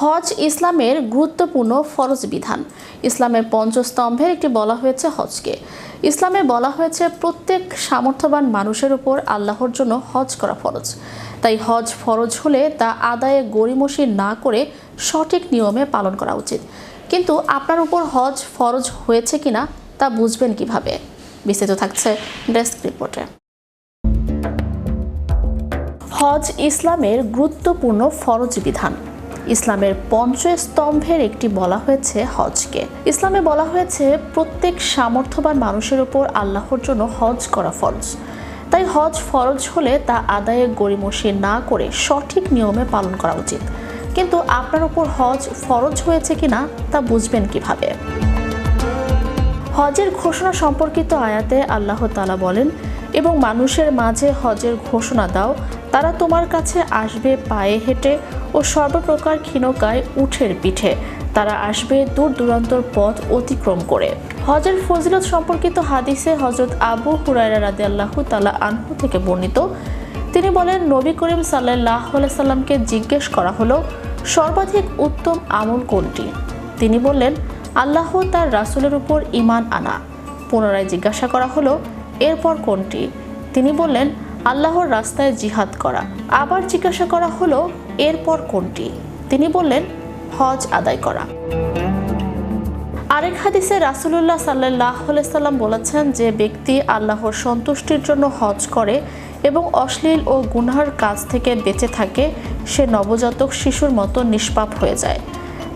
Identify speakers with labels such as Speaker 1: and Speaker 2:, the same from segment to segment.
Speaker 1: হজ ইসলামের গুরুত্বপূর্ণ ফরজ বিধান। ইসলামের পঞ্চস্তম্ভের একটি বলা হয়েছে হজকে। ইসলামে বলা হয়েছে প্রত্যেক সামর্থ্যবান মানুষের উপর আল্লাহর জন্য হজ করা ফরজ। তাই হজ ফরজ হলে তা আদায়ে গড়িমসি না করে সঠিক নিয়মে পালন করা উচিত। কিন্তু আপনার উপর হজ ফরজ হয়েছে কিনা তা বুঝবেন কীভাবে? বিস্তারিত থাকছে ডেস্ক রিপোর্টে। হজ ইসলামের গুরুত্বপূর্ণ ফরজ বিধান। ইসলামের পঞ্চস্তম্ভের একটি বলা হয়েছে হজকে। ইসলামে বলা হয়েছে, প্রত্যেক সামর্থ্যবান মানুষের উপর আল্লাহর জন্য হজ করা ফরজ। তাই হজ ফরজ হলে তা আদায়ে গড়িমসি না করে সঠিক নিয়মে পালন করা উচিত। কিন্তু আপনার উপর হজ ফরজ হয়েছে কিনা তা বুঝবেন কীভাবে? হজের ঘোষণা সম্পর্কিত আয়াতে আল্লাহ তালা বলেন এবং মানুষের মাঝে হজের ঘোষণা দাও। তারা তোমার কাছে আসবে পায়ে হেঁটে ও সর্বপ্রকার ক্ষীণকায় উঠের পিঠে। তারা আসবে দূর দূরান্তর পথ অতিক্রম করে। হজের ফজিলত সম্পর্কিত হাদিসে হজরত আবু হুরায়রা রাদে আল্লাহ তালা আনহু থেকে বর্ণিত। তিনি বলেন, নবী করিম সাল্লাহ সাল্লামকে জিজ্ঞেস করা হলো, সর্বাধিক উত্তম আমল কোনটি? তিনি বললেন, আল্লাহ তার রাসূলের উপর ঈমান আনা। পুনরায় জিজ্ঞাসা করা হলো এরপর কোনটি? তিনি বললেন, আল্লাহর রাস্তায় জিহাদ করা। আবার জিজ্ঞাসা করা হলো, এরপর কোনটি? তিনি বললেন, হজ আদায় করা। আরেক হাদিসে রাসুলুল্লাহ সাল্লাহ সাল্লাম বলেছেন যে ব্যক্তি আল্লাহর সন্তুষ্টির জন্য হজ করে এবং অশ্লীল ও গুনহার কাজ থেকে বেঁচে থাকে, সে নবজাতক শিশুর মতো নিষ্পাপ হয়ে যায়।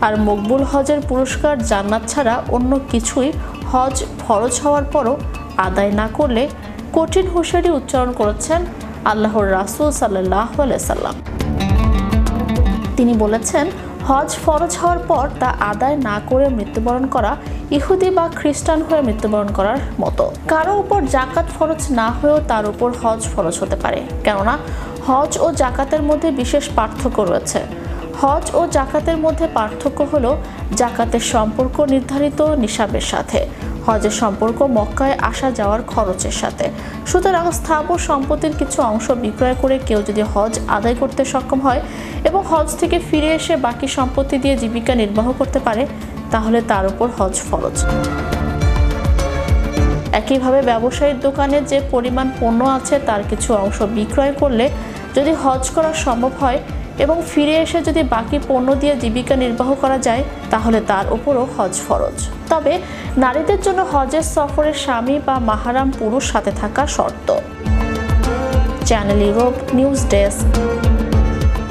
Speaker 1: আর মকবুল হজের পুরস্কার জান্নাত ছাড়া অন্য কিছুই হজ ফরজ হওয়ার পরও আদায় না করলে কঠিন হুঁশিয়ারি উচ্চারণ করেছেন আল্লাহর রাসুল সাল্লাহ সাল্লাম। তিনি বলেছেন, হজ ফরজ হওয়ার পর তা আদায় না করে মৃত্যুবরণ করা ইহুদি বা খ্রিস্টান হয়ে মৃত্যুবরণ করার মতো। কারও উপর জাকাত ফরজ না হয়েও তার উপর হজ ফরজ হতে পারে। কেননা, হজ ও জাকাতের মধ্যে বিশেষ পার্থক্য রয়েছে। হজ ও জাকাতের মধ্যে পার্থক্য হলো জাকাতের সম্পর্ক নির্ধারিত নিসাবের সাথে। হজের সম্পর্ক মক্কায় আসা যাওয়ার খরচের সাথে। সুতরাং স্থাবর সম্পত্তির কিছু অংশ বিক্রয় করে কেউ যদি হজ আদায় করতে সক্ষম হয় এবং হজ থেকে ফিরে এসে বাকি সম্পত্তি দিয়ে জীবিকা নির্বাহ করতে পারে, তাহলে তার উপর হজ ফরজ। একইভাবে ব্যবসায়ীর দোকানে যে পরিমাণ পণ্য আছে তার কিছু অংশ বিক্রয় করলে যদি হজ করা সম্ভব হয় এবং ফিরে এসে যদি বাকি পণ্য দিয়ে জীবিকা নির্বাহ করা যায়, তাহলে তার উপরও হজ ফরজ। তবে নারীদের জন্য হজের সফরে স্বামী বা মাহারাম পুরুষ সাথে থাকা শর্ত। Channel Europe news desk.